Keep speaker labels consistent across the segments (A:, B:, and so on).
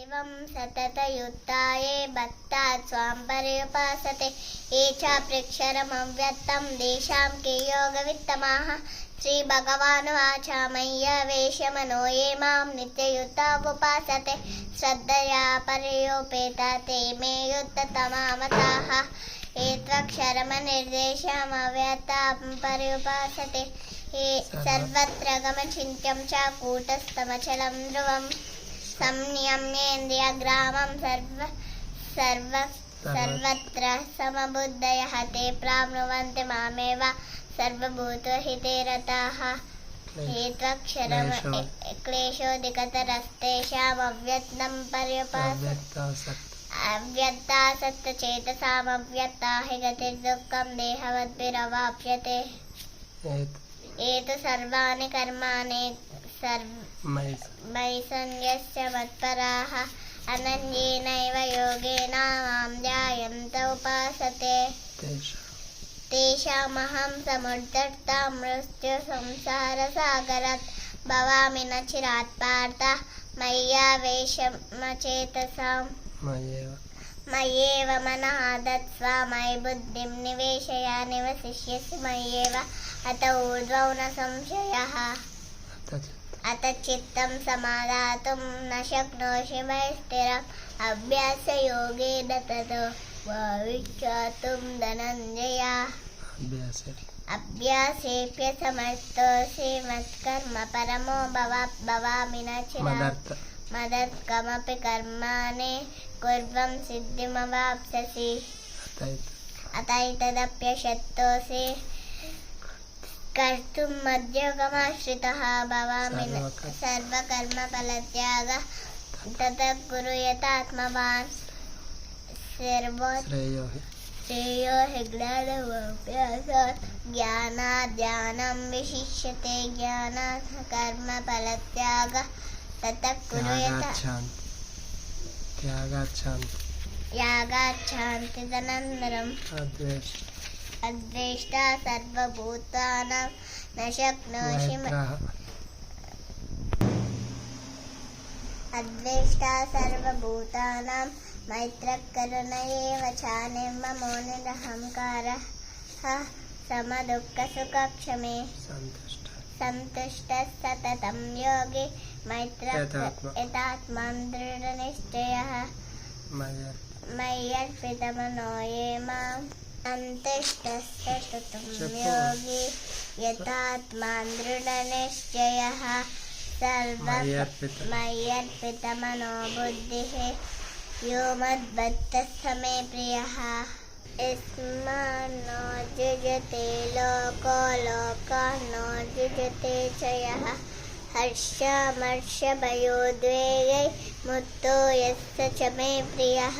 A: एवं सततयुक्ताये भक्तात् स्वां पर्युपासते ये चाप्रेक्षरमव्यक्तं तेषां के योगवित्तमाः श्रीभगवानुवाच मय्यवेशमनो ये मां नित्ययुक्ता उपासते श्रद्धया पर्योपेता ते मे युक्ततमामताः ये त्वक्षरमनिर्देशमव्यक्तां पर्युपासते ये सर्वत्र गमचिन्त्यं च कूटस्थमचलं ध्रुवम् సంయమ్యేంద్రియ గ్రామం సర్వ సర్వ సర్వత్ర సమబుద్ధయ హతే ప్రాప్నువంతి మామేవ సర్వభూతహితే రతాః హేత్వక్షరం
B: క్లేశోదిగతరస్తేషామవ్యత్నం
A: పర్యపాస అవ్యక్తాసక్తచేతసామవ్యక్తా
B: హి
A: గతిర్దుఃఖం దేహవద్భిరవాప్యతే. ఏతు సర్వాణి
B: కర్మాణి
A: ये तु सर्वाणि कर्माणि सर्व
B: मयि
A: मयि सन्न्यस्य मत्पराः अनन्येनैव योगेन मां ध्यायन्त उपासते
B: तेषां
A: तेषामहं समुद्धर्ता मृत्युसंसारसागरात् भवामि न चिरात् पार्थ मय्यावेशमचेतसां
B: मयेव
A: मय्येव मनः दत्स्व मयि बुद्धिं निवेशय निवसिष्यसि मय्येव अत ऊर्ध्वौ न संशयः అత చిత్తం సమాధాతుం న శక్నోషి మై స్థిరం అభ్యాసయోగేన
B: తతో
A: భవిష్యాతుం ధనంజయ అభ్యాసేప్య సమస్తోసి మత్కర్మ పరమో భవ
B: భవామి
A: నచిరాత్ మదత్కమపి కర్మాణి కుర్వం
B: సిద్ధిమవాప్స్యసి
A: అతైతదప్యశక్తోసి कर्तुं मद्योगमाश्रितः भवामि सर्वकर्मफलत्याग। ततः कुरु यथात्मवान्।
B: श्रेयो हि
A: ज्ञानमभ्यासात् ज्ञानात् ध्यानं विशिष्यते ज्ञानात् कर्मफलत्याग ततः कुरु यथा
B: त्यागाच्छान्ति
A: अद्वेष्टा सर्वभूतानां न शक्नोषि अद्वेष्टा सर्वभूतानां मैत्रकरुण एव च निर्ममो निरहङ्कारः समदुःखसुखक्षमे।
B: सन्तुष्टः
A: सततं योगी मैत्र
B: यथात्मा-
A: दृढनिश्चयः।
B: मय
A: मय्यर्पितमनो ये माम्। सन्तुष्टस्य
B: तुतं
A: योगी यथात्मा दृढनिश्चयः यो मद्भक्तः मे प्रियः। स्मनो जुजते लोको लोकान्नो जुजते च यः हर्षमर्षभयो द्वेगै मुक्तो यस्य च मे प्रियः।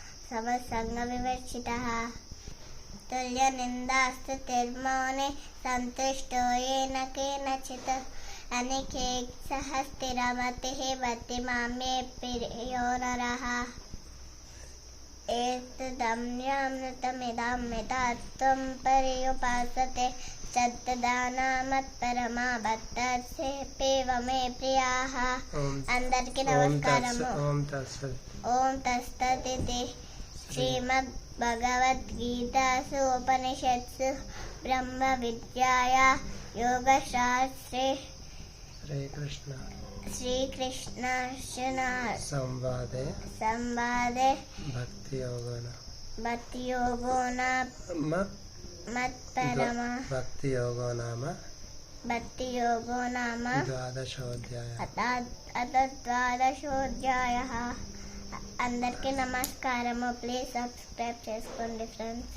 A: शीतोष्णसुखदुःखेषु समसङ्गविवर्जितः तुल्यनिन्दास्तुतिर्मौने सन्तुष्टो येन केनचित् अनिकेत्सः स्थिरमतिः भक्तिमां मे प्रियो नरः एतदम्यामृतमिदं यथा त्वं पर्युपासते సత్తదానామత్పరమా భక్తసేపేవ మే ప్రియాః
B: ఓం
A: అందరికీ
B: ఓం
A: నమస్కారము
B: తత్స ఓం తత్సత్
A: ఓం తస్తతితి
B: श्रीमद्
A: भगवद्गीतासु
B: उपनिषत्सु
A: ब्रह्मविद्याया
B: योगशास्त्रे श्रीकृष्ण
A: श्रीकृष्णार्चना संवादे
B: संवादे
A: भक्तियोगो
B: भक्तियोगो नाम भक्तियोगो
A: नाम भक्तियोगो नाम
B: द्वादशोऽध्यायः।
A: अथ द्वादशोऽध्यायः। అందరికీ నమస్కారము. ప్లీజ్ సబ్స్క్రైబ్ చేసుకోండి ఫ్రెండ్స్